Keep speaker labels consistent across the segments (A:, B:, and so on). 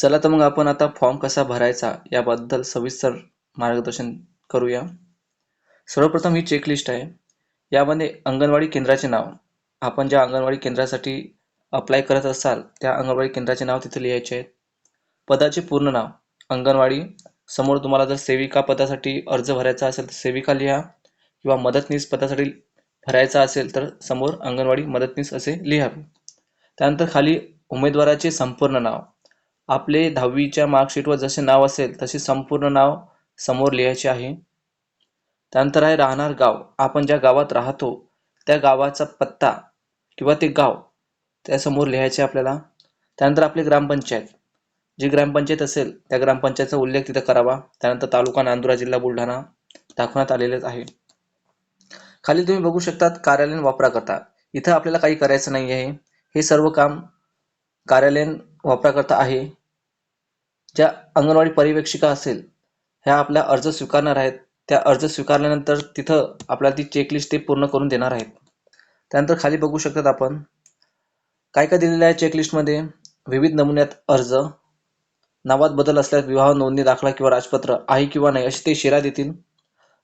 A: चला तर मग आपण आता फॉर्म कसा भरायचा याबद्दल सविस्तर मार्गदर्शन करूया. सर्वप्रथम ही चेकलिस्ट आहे. यामध्ये अंगणवाडी केंद्राचे नाव. आपण ज्या अंगणवाडी केंद्रासाठी अप्लाय करत असाल त्या अंगणवाडी केंद्राचे नाव तिथे लिहायचे आहे. पदाचे पूर्ण नाव. अंगणवाडी. समोर तुम्हाला जर सेविका पदासाठी अर्ज भरायचा असेल तर सेविका लिहा. किंवा मदतनीस पदासाठी भरायचा असेल तर समोर अंगणवाडी मदतनीस असे लिहावे. त्यानंतर खाली उमेदवाराचे संपूर्ण नाव. आपले दहावीच्या मार्कशीटवर जसे नाव असेल तसे संपूर्ण नाव समोर लिहायचे आहे. त्यानंतर आहे राहणार गाव. आपण ज्या गावात राहतो त्या गावाचा पत्ता किंवा ते गाव त्यासमोर लिहायचे आपल्याला. त्यानंतर आपली ग्रामपंचायत. जी ग्रामपंचायत असेल त्या ग्रामपंचायतचा उल्लेख तिथं करावा. त्यानंतर तालुका नांदुरा जिल्हा बुलढाणा दाखवण्यात आलेलेच आहे. खाली तुम्ही बघू शकतात कार्यालयीन वापराकरता. इथं आपल्याला काही करायचं नाही आहे हे सर्व काम कार्यालयीन वापराकरता आहे. ज्या अंगणवाडी पर्यवेक्षिका असेल ह्या आपला अर्ज स्वीकारणार आहेत. त्या अर्ज स्वीकारल्यानंतर तिथं आपल्याला ती चेकलिस्ट ते पूर्ण करून देणार आहेत. त्यानंतर खाली बघू शकतात आपण काय काय दिलेलं आहे चेकलिस्टमध्ये विविध नमुन्यात अर्ज नावात बदल असल्यास विवाह नोंदणी दाखला किंवा राजपत्र आहे किंवा नाही असे ते शिरा देतील.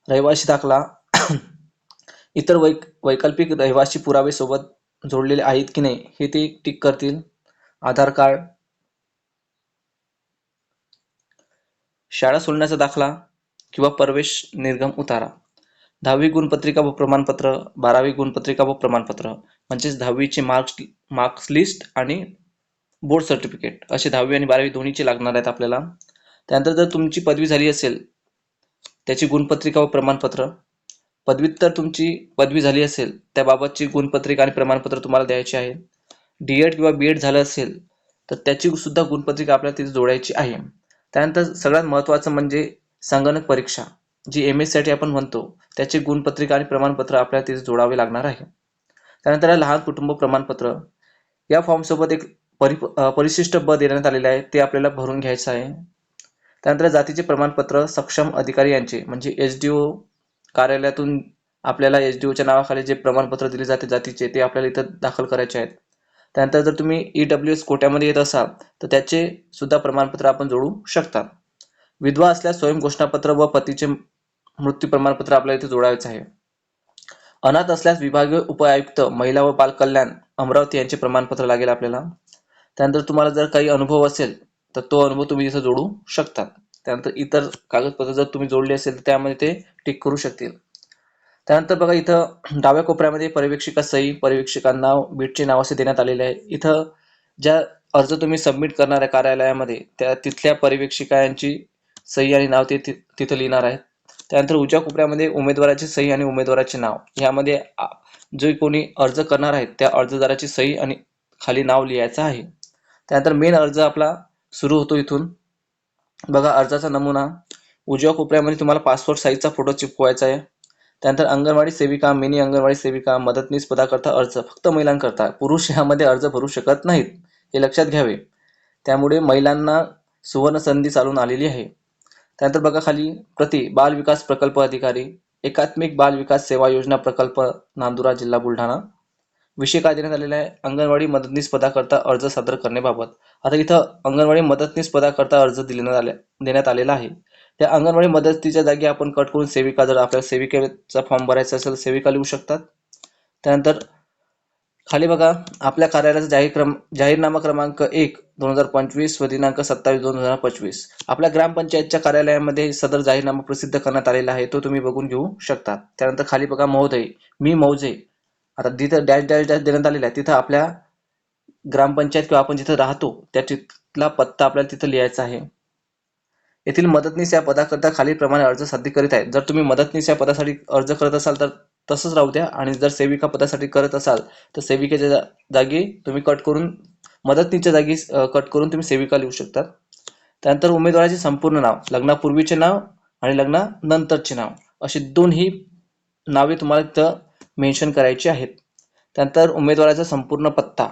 A: रहिवासी दाखला इतर वैक वैकल्पिक रहिवासी पुरावे सोबत जोडलेले आहेत की नाही हे ते टिक करतील. आधार कार्ड शाळा सोडण्याचा दाखला किंवा प्रवेश निर्गम उतारा. दहावी गुणपत्रिका व प्रमाणपत्र बारावी गुणपत्रिका व प्रमाणपत्र म्हणजेच दहावीचे मार्क्स मार्क्स लिस्ट आणि बोर्ड सर्टिफिकेट असे दहावी आणि बारावी दोन्हीचे लागणार आहेत आपल्याला. त्यानंतर जर तुमची पदवी झाली असेल त्याची गुणपत्रिका व प्रमाणपत्र पदव्युत्तर तुमची पदवी झाली असेल त्याबाबतची गुणपत्रिका आणि प्रमाणपत्र तुम्हाला द्यायचे आहे. डी एड किंवा बी एड झालं असेल तर त्याची सुद्धा गुणपत्रिका आपल्याला तिथे जोडायची आहे. त्यानंतर सगळ्यात महत्त्वाचं म्हणजे संगणक परीक्षा जी एम एससाठी आपण म्हणतो त्याची गुणपत्रिका आणि प्रमाणपत्र आपल्याला तिथे जोडावे लागणार आहे. त्यानंतर लहान कुटुंब प्रमाणपत्र. या फॉर्मसोबत एक परि परिशिष्ट ब देण्यात आलेले आहे ते आपल्याला भरून घ्यायचं आहे. त्यानंतर जातीचे प्रमाणपत्र सक्षम अधिकारी यांचे म्हणजे एस डी ओ कार्यालयातून आपल्याला एस डी ओच्या नावाखाली जे प्रमाणपत्र दिले जाते जातीचे ते आपल्याला इथं दाखल करायचे आहेत. त्यानंतर जर तुम्ही ई डब्ल्यू एस कोट्यामध्ये येत असाल तर त्याचे सुद्धा प्रमाणपत्र आपण जोडू शकता. विधवा असल्यास स्वयं घोषणापत्र व पतीचे मृत्यू प्रमाणपत्र आपल्याला इथे जोडायचं आहे. अनाथ असल्यास विभागीय उपायुक्त महिला व बाल कल्याण अमरावती यांचे प्रमाणपत्र लागेल आपल्याला. त्यानंतर तुम्हाला जर काही अनुभव असेल तर तो अनुभव तुम्ही इथं जोडू शकता. त्यानंतर इतर कागदपत्र जर तुम्ही जोडले असेल तर त्यामध्ये ते टिक करू शकतील. त्यानंतर बघा इथं डाव्या कोपऱ्यामध्ये पर्यवेक्षिका सही पर्यवेक्षिकांना बीटचे नाव असे देण्यात आलेले आहे. इथं ज्या अर्ज तुम्ही सबमिट करणार आहे कार्यालयामध्ये त्या तिथल्या पर्यवेक्षिकांची सही आणि नाव ते तिथं लिहिणार आहेत. त्यानंतर उजव्या कोपऱ्यामध्ये उमेदवाराची सही आणि उमेदवाराचे नाव. यामध्ये जे कोणी अर्ज करणार आहेत त्या अर्जदाराची सही आणि खाली नाव लिहायचं आहे. त्यानंतर मेन अर्ज आपला सुरू होतो इथून. बघा अर्जाचा नमुना. उजव्या कोपऱ्यामध्ये तुम्हाला पासपोर्ट साईजचा फोटो चिपकवायचा आहे. त्यानंतर अंगणवाडी सेविका मिनी अंगणवाडी सेविका मदतनीस पदाकरता अर्ज फक्त महिलांकरता. पुरुष ह्यामध्ये अर्ज भरू शकत नाहीत हे लक्षात घ्यावे. त्यामुळे महिलांना सुवर्ण संधी चालून आलेली आहे. त्यानंतर बघा खाली प्रति बाल विकास प्रकल्प अधिकारी एकात्मिक बाल विकास सेवा योजना प्रकल्प नांदुरा जिल्हा बुलढाणा. विषय काय देण्यात आलेला आहे? अंगणवाडी मदतनीस पदाकरता अर्ज सादर करण्याबाबत. आता इथं अंगणवाडी मदतनीस पदाकरता अर्ज देण्यात देण्यात आलेला आहे. त्या अंगणवाडी मदतीच्या जागी आपण कट करून सेविका जर आपल्याला सेविकेचा फॉर्म भरायचा असेल तर सेविका लिहू शकतात. त्यानंतर खाली बघा आपल्या कार्यालयाचा जाहीर क्रम जाहीरनामा क्रमांक एक दोन हजार पंचवीस व दिनांक सत्तावीस दोन हजार पंचवीस. आपल्या ग्रामपंचायतच्या कार्यालयामध्ये सदर जाहीरनामा प्रसिद्ध करण्यात आलेला आहे तो तुम्ही बघून घेऊ शकता. त्यानंतर खाली बघा महोदय मी मौजे. आता जिथं डॅश डॅश डॅश देण्यात आलेला आहे तिथं आपल्या ग्रामपंचायत किंवा आपण जिथं राहतो त्या तिथला पत्ता आपल्याला तिथं लिहायचा आहे. येथील मदतनीस या पदाकरता खालीलप्रमाणे अर्ज साध्य करीत आहेत. जर तुम्ही मदतनीस या पदासाठी अर्ज करत असाल तर तसंच राहू द्या. आणि जर सेविका पदासाठी करत असाल तर सेविकेच्या जागी तुम्ही कट करून मदतनीसच्या जागी कट करून तुम्ही सेविका लिहू शकता. त्यानंतर उमेदवाराचे संपूर्ण नाव लग्नापूर्वीचे नाव आणि लग्नानंतरचे नाव अशी दोनही नावे तुम्हाला तिथं मेन्शन करायची आहेत. त्यानंतर उमेदवाराचा संपूर्ण पत्ता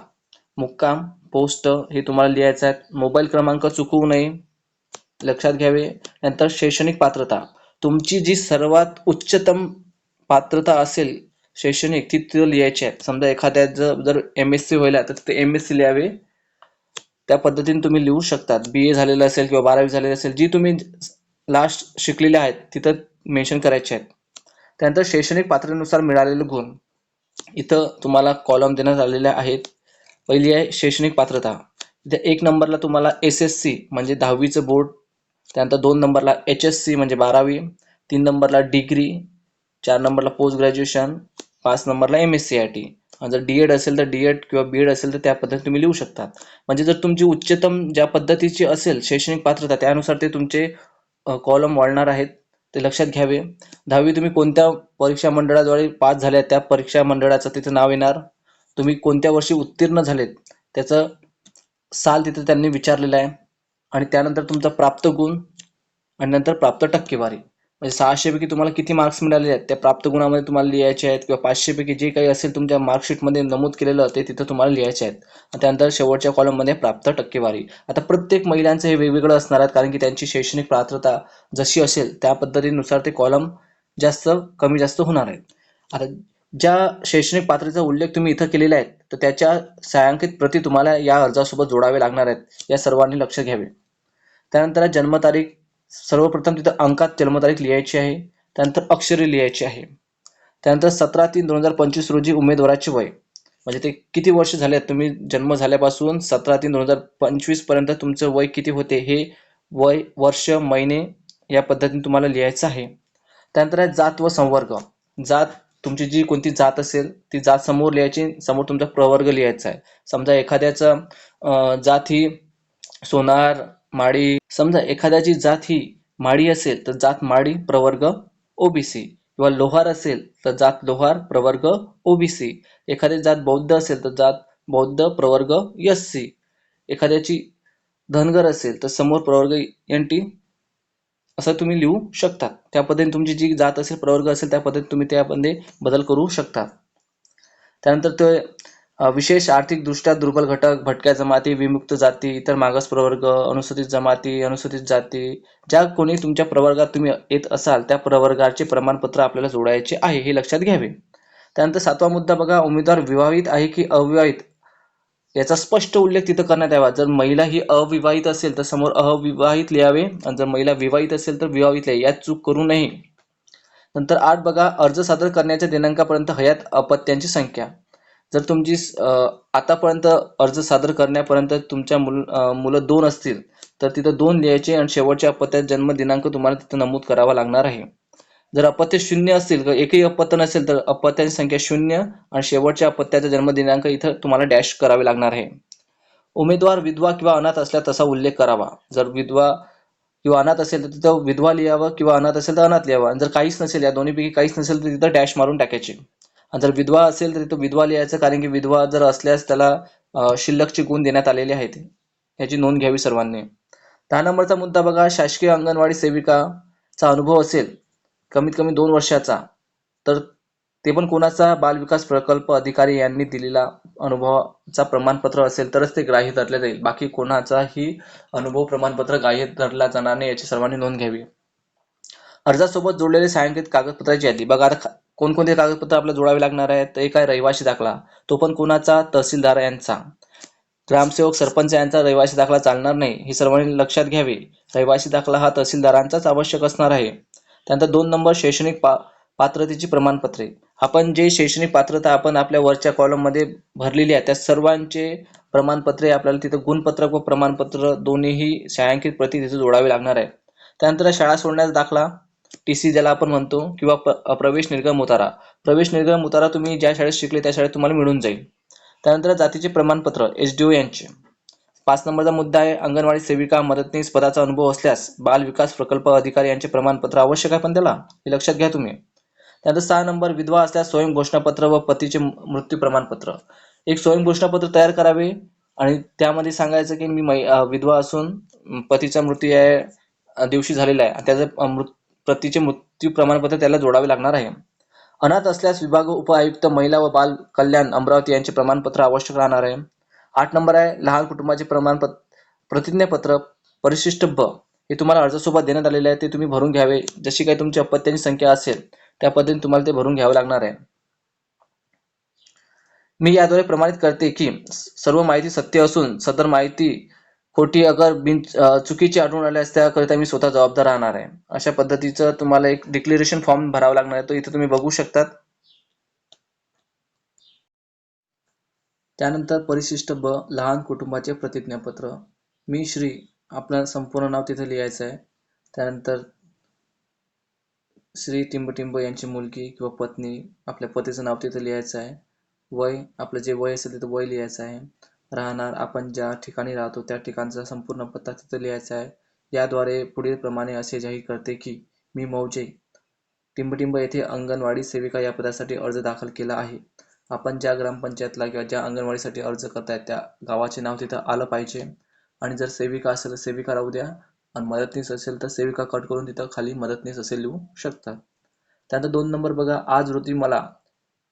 A: मुक्काम पोस्ट हे तुम्हाला लिहायचं आहे मोबाईल क्रमांक चुकवू नये. लक्षात घ्यावे. नंतर शैक्षणिक पात्रता. तुमची जी सर्वात उच्चतम पात्रता असेल शैक्षणिक ती तिथं लिहायची आहे. समजा एखाद्या जर जर एम एस सी व्हायला तर ते एम एस सी लिहावे. त्या पद्धतीने तुम्ही लिहू शकतात. बी ए झालेलं असेल किंवा बारावी झालेली असेल जी तुम्ही लास्ट शिकलेले आहेत तिथं मेन्शन करायचे आहेत. त्यानंतर शैक्षणिक पात्रतेनुसार मिळालेले गुण. इथं तुम्हाला कॉलम देण्यात आलेले आहेत. पहिली आहे शैक्षणिक पात्रता. इथे एक नंबरला तुम्हाला एस एस सी म्हणजे दहावीचं बोर्ड त्यानंतर दोन नंबरला एच एस सी म्हणजे बारावी तीन नंबरला डिग्री चार नंबरला पोस्ट ग्रॅज्युएशन पाच नंबरला M S C I T जर डी एड असेल तर डी एड किंवा बी एड असेल तर त्या पद्धतीने तुम्ही लिहू शकता. म्हणजे जर तुमची उच्चतम ज्या पद्धतीची असेल शैक्षणिक पात्रता त्यानुसार ते तुमचे कॉलम वाढणार आहेत ते लक्षात घ्यावे. दहावी तुम्ही कोणत्या परीक्षा मंडळाद्वारे पास झाल्या त्या परीक्षा मंडळाचं तिथं नाव येणार. तुम्ही कोणत्या वर्षी उत्तीर्ण झालेत त्याचं साल तिथं त्यांनी विचारलेलं आहे. आणि त्यानंतर तुमचा प्राप्त गुण आणि नंतर प्राप्त टक्केवारी. म्हणजे सहाशेपैकी तुम्हाला किती मार्क्स मिळालेले आहेत? त्या प्राप्त गुणामध्ये तुम्हाला लिहायचे आहेत किंवा पाचशेपैकी जे काही असेल तुमच्या मार्कशीटमध्ये नमूद केलेलं ते तिथं तुम्हाला लिहायचे आहेत. आणि त्यानंतर शेवटच्या कॉलममध्ये प्राप्त टक्केवारी. आता प्रत्येक महिलांचं हे वेगवेगळं असणार आहेत कारण की त्यांची शैक्षणिक पात्रता जशी असेल त्या पद्धतीनुसार ते कॉलम जास्त कमी जास्त होणार आहेत. आता ज्या शैक्षणिक पात्रतेचा उल्लेख तुम्ही इथं केलेला आहे तर त्याच्या सायांकित प्रती तुम्हाला या अर्जासोबत जोडावे लागणार आहेत. या सर्वांनी लक्ष घ्यावे. त्यानंतर जन्मतारीख सर्वप्रथम तिथं अंकात जन्मतारीख लिहायची आहे. त्यानंतर अक्षरे लिहायची आहे. त्यानंतर सतरा तीन दोन हजार पंचवीस रोजी उमेदवाराचे वय. म्हणजे ते किती वर्ष झाले आहेत? तुम्ही जन्म झाल्यापासून सतरा तीन दोन हजार पंचवीसपर्यंत तुमचं वय किती होते? हे वय वर्ष महिने या पद्धतीने तुम्हाला लिहायचं आहे. त्यानंतर आहे जात व संवर्ग. जात तुमची जी कोणती जात असेल ती जात समोर लिहायची समोर तुमचा प्रवर्ग लिहायचा आहे. समजा एखाद्याचं जात ही सोनार माळी समजा एखाद्याची जात ही माळी असेल तर जात माळी प्रवर्ग ओबीसी. किंवा लोहार असेल तर जात लोहार प्रवर्ग ओबीसी. एखादी जात बौद्ध असेल तर जात बौद्ध प्रवर्ग एस सी. एखाद्याची धनगर असेल तर समोर प्रवर्ग एन टी. असं तुम्ही लिहू शकता. त्या पद्धतीने तुमची जी जात असेल प्रवर्ग असेल त्या पद्धतीने तुम्ही त्यामध्ये बदल करू शकता. त्यानंतर ते विशेष आर्थिकदृष्ट्या दुर्बल घटक भटक्या जमाती विमुक्त जाती इतर मागास प्रवर्ग अनुसूचित जमाती अनुसूचित जाती ज्या कोणी तुमच्या प्रवर्गात तुम्ही येत असाल त्या प्रवर्गाचे प्रमाणपत्र आपल्याला जोडायचे आहे हे लक्षात घ्यावे. त्यानंतर सातवा मुद्दा बघा उमेदवार विवाहित आहे की अविवाहित? याचा स्पष्ट उल्लेख तिथं करण्यात यावा. जर महिला ही अविवाहित असेल तर समोर अविवाहित लिहावे. आणि जर महिला विवाहित असेल तर विवाहित लिहावे यात चूक करू नये. नंतर आठ बघा अर्ज सादर करण्याच्या दिनांकापर्यंत हयात अपत्यांची संख्या. जर तुमची आतापर्यंत अर्ज सादर करण्यापर्यंत तुमच्या मुल मुलं दोन असतील तर तिथं दोन लिहायचे आणि शेवटच्या अपत्यात जन्मदिनांक तुम्हाला तिथं नमूद करावा लागणार आहे. जर अपत्य शून्य असतील किंवा एकही अपत्य नसेल तर अपत्याची संख्या शून्य आणि शेवटच्या अपत्याचा जन्मदिनांक इथं तुम्हाला डॅश करावे लागणार आहे. उमेदवार विधवा किंवा अनाथ असल्या तसा उल्लेख करावा. जर विधवा किंवा अनाथ असेल तर तिथं विधवा लिहावं किंवा अनाथ असेल तर अनाथ लिहावा. जर काहीच नसेल या दोन्हीपैकी काहीच नसेल तर तिथं डॅश मारून टाकायचे. जर विधवा असेल तरी तो विधवा लिहायचा कारण की विधवा जर असल्यास त्याला शिल्लकची शिल्लकचे गुण देण्यात आलेले आहेत याची नोंद घ्यावी सर्वांनी. दहा नंबरचा मुद्दा बघा. शासकीय अंगणवाडी सेविकाचा अनुभव असेल कमीत कमी दोन वर्षाचा तर ते पण कोणाचा? बालविकास प्रकल्प अधिकारी यांनी दिलेला अनुभवाचा प्रमाणपत्र असेल तरच ते ग्राह्य धरले जाईल. बाकी कोणाचाही अनुभव प्रमाणपत्र ग्राह्य धरला जाणार नाही याची सर्वांनी नोंद घ्यावी. अर्जासोबत जोडलेले सायंकित कागदपत्राची यादी. बघा आता कोणकोणते कागदपत्र आपल्याला जोडावे लागणार आहेत? तर एक आहे रहिवासी दाखला. तो पण कोणाचा? तहसीलदार यांचा. ग्रामसेवक सरपंच यांचा रहिवासी दाखला चालणार नाही. हे सर्वांनी लक्षात घ्यावे. रहिवासी दाखला हा तहसीलदारांचाच आवश्यक असणार आहे. त्यानंतर दोन नंबर शैक्षणिक पा पात्रतेची प्रमाणपत्रे. आपण जे शैक्षणिक पात्रता आपण आपल्या वरच्या कॉलममध्ये भरलेली आहे त्या सर्वांचे प्रमाणपत्रे आपल्याला तिथं गुणपत्रक व प्रमाणपत्र दोन्हीही छायांकित प्रती तिथे जोडावे लागणार आहे. त्यानंतर शाळा सोडण्याचा दाखला. टी सी ज्याला आपण म्हणतो किंवा प्रवेश निर्गम उतारा. प्रवेश निर्गम उतारा तुम्ही ज्या शाळेत शिकले त्या शाळेत तुम्हाला मिळून जाईल. त्यानंतर जातीचे प्रमाणपत्र एच डी ओ यांचे. पाच नंबरचा मुद्दा आहे अंगणवाडी सेविका मदतनीस पदाचा अनुभव असल्यास बाल विकास प्रकल्प अधिकारी यांचे प्रमाणपत्र आवश्यक आहे पण त्याला हे लक्षात घ्या तुम्ही. त्यानंतर सहा नंबर विधवा असल्यास स्वयं घोषणापत्र व पतीचे मृत्यू प्रमाणपत्र. एक स्वयं घोषणापत्र तयार करावे आणि त्यामध्ये सांगायचं की मी विधवा असून पतीचा मृत्यू या दिवशी झालेला आहे. त्याचं मृत्यू प्रतीचे मृत्यू प्रमाणपत्र त्याला जोडावे लागणार आहे. अनाथ असल्यास विभाग उपआयुक्त महिला व बाल कल्याण अमरावती यांचे प्रमाणपत्र आवश्यक राहणार आहे. आठ नंबर आहे लहान कुटुंबाचे प्रमाणपत्र प्रतिज्ञापत्र परिशिष्ट ब हे तुम्हाला अर्जासोबत देण्यात आलेले आहे ते तुम्ही भरून घ्यावे. जशी काही तुमची अपत्यांची संख्या असेल त्या पद्धतीने तुम्हाला ते भरून घ्यावं लागणार आहे. मी याद्वारे प्रमाणित करते की सर्व माहिती सत्य असून सदर माहिती खोटी अगर बिन चुकीची आढळून आल्यास त्याकरिता मी स्वतः जबाबदार राहणार आहे. अशा पद्धतीचं तुम्हाला एक डिक्लेरेशन फॉर्म भरावा लागणार आहे तो इथे तुम्ही बघू शकतात. त्यानंतर परिशिष्ट ब लहान कुटुंबाचे प्रतिज्ञापत्र. मी श्री आपलं संपूर्ण नाव तिथे लिहायचं आहे त्यानंतर श्री टिंबटिंब यांची मुलगी किंवा पत्नी आपल्या पतीचं नाव तिथे लिहायचं आहे वय आपलं जे वय असेल तिथं वय लिहायचं आहे राहणार. आपण ज्या ठिकाणी राहतो त्या ठिकाणचा संपूर्ण पत्ता तिथं लिहायचा आहे. याद्वारे पुढील प्रमाणे असे जाहीर करते की मी मौजे टिंबटिंब येथे अंगणवाडी सेविका या पदासाठी अर्ज दाखल केला आहे. आपण ज्या ग्रामपंचायतला किंवा ज्या अंगणवाडीसाठी अर्ज करताय त्या गावाचे नाव तिथं आलं पाहिजे. आणि जर सेविका असेल तर सेविका राहू द्या. आणि मदतनीस असेल तर सेविका कट करून तिथं खाली मदतनीस असे लिहू शकतात. त्यानंतर दोन नंबर बघा. आज रोजी मला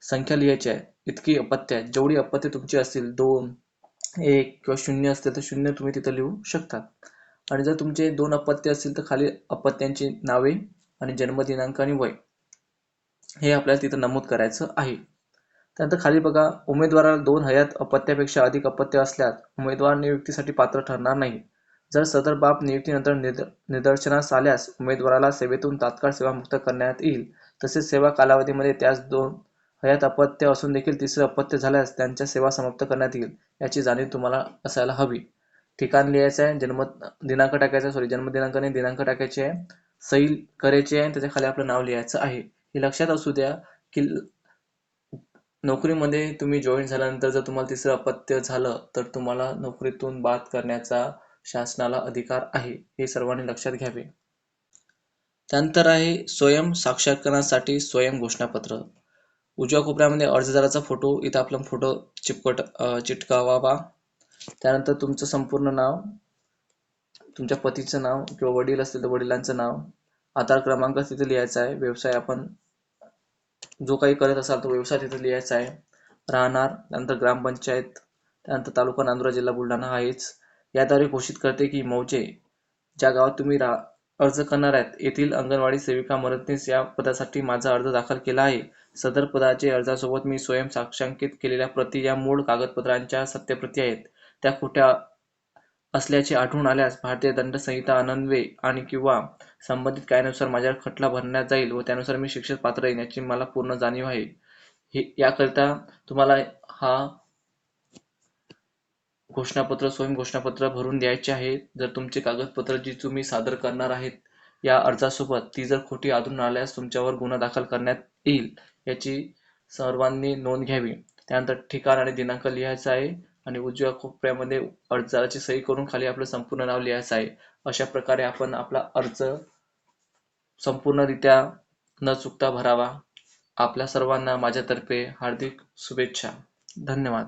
A: संख्या लिहायची आहे. इतकी अपत्य आहे. जेवढी अपत्य तुमची असतील दोन एक किंवा शून्य असतील तर शून्य तुम्ही तिथं लिहू शकतात. आणि जर तुमचे दोन अपत्य असतील तर खाली अपत्यांची नावे आणि जन्मदिनांक आणि वय हे आपल्याला तिथं नमूद करायचं आहे. त्यानंतर खाली बघा उमेदवाराला दोन हयात अपत्यापेक्षा अधिक अपत्य असल्यास उमेदवार नियुक्तीसाठी पात्र ठरणार नाही. जर सदर बाब नियुक्तीनंतर निद निदर्शनास आल्यास उमेदवाराला सेवेतून तात्काळ सेवामुक्त करण्यात येईल. तसेच सेवा कालावधीमध्ये त्यास दोन हयात अपत्य असून देखील तिसरे अपत्य झाल्यास त्यांच्या सेवा समाप्त करण्यात येईल याची जाणीव तुम्हाला असायला हवी. ठिकाण लिहायचं आहे जन्म दिनांक टाकायचा सॉरी जन्मदिनांक आणि दिनांक टाकायचे आहे. सही करायची आहे आणि त्याच्याखाली आपलं नाव लिहायचं आहे. हे लक्षात असू द्या की नोकरीमध्ये तुम्ही जॉईन झाल्यानंतर जर तुम्हाला तिसरं अपत्य झालं तर तुम्हाला नोकरीतून बाद करण्याचा शासनाला अधिकार आहे हे सर्वांनी लक्षात घ्यावे. त्यानंतर आहे स्वयं साक्षात्कारासाठी स्वयं घोषणापत्र. उजव्या कोपऱ्यामध्ये अर्जदाराचा फोटो इथं आपला फोटो चिपकट चिटकावा चिटकावावा. त्यानंतर तुमचं संपूर्ण नाव तुमच्या पतीचं नाव किंवा वडील असतील तर वडिलांचं नाव आधार क्रमांक तिथे लिहायचा आहे. व्यवसाय आपण जो काही करत असाल तो व्यवसाय तिथे लिहायचा आहे. राहणार त्यानंतर ग्रामपंचायत त्यानंतर तालुका नांदुरा जिल्हा बुलढाणा आहेच याद्वारे घोषित करते की मौजे ज्या गावात तुम्ही राह अर्ज करणार आहेत. येथील अंगणवाडी सेविका मदतनीस या पदासाठी माझा अर्ज दाखल केला आहे. सदर पदाचे अर्जासोबत मी स्वयं साक्षांकित केलेल्या प्रती या मूळ कागदपत्रांच्या सत्यप्रती आहेत. त्या खोट्या असल्याचे आढळून आल्यास भारतीय दंड संहिता अनन्वे आणि किंवा संबंधित कायद्यानुसार माझ्यावर खटला भरण्यात जाईल व त्यानुसार मी शिक्षेस पात्र येण्याची मला पूर्ण जाणीव आहे. हे याकरिता तुम्हाला हा घोषणापत्र स्वयं घोषणापत्र भरून द्यायचे आहे जर तुमचे कागदपत्र जी तुम्ही सादर करणार आहेत या अर्जासोबत ती जर खोटी आढळून आल्यास तुमच्यावर गुन्हा दाखल करण्यात येईल याची सर्वांनी नोंद घ्यावी. त्यानंतर ठिकाण आणि दिनांक लिहायचा आहे आणि उजव्या कोपऱ्यामध्ये अर्जाची सही करून खाली आपलं संपूर्ण नाव लिहायचं आहे. अशा प्रकारे आपण आपला अर्ज संपूर्णरित्या न चुकता भरावा. आपल्या सर्वांना माझ्यातर्फे हार्दिक शुभेच्छा. धन्यवाद.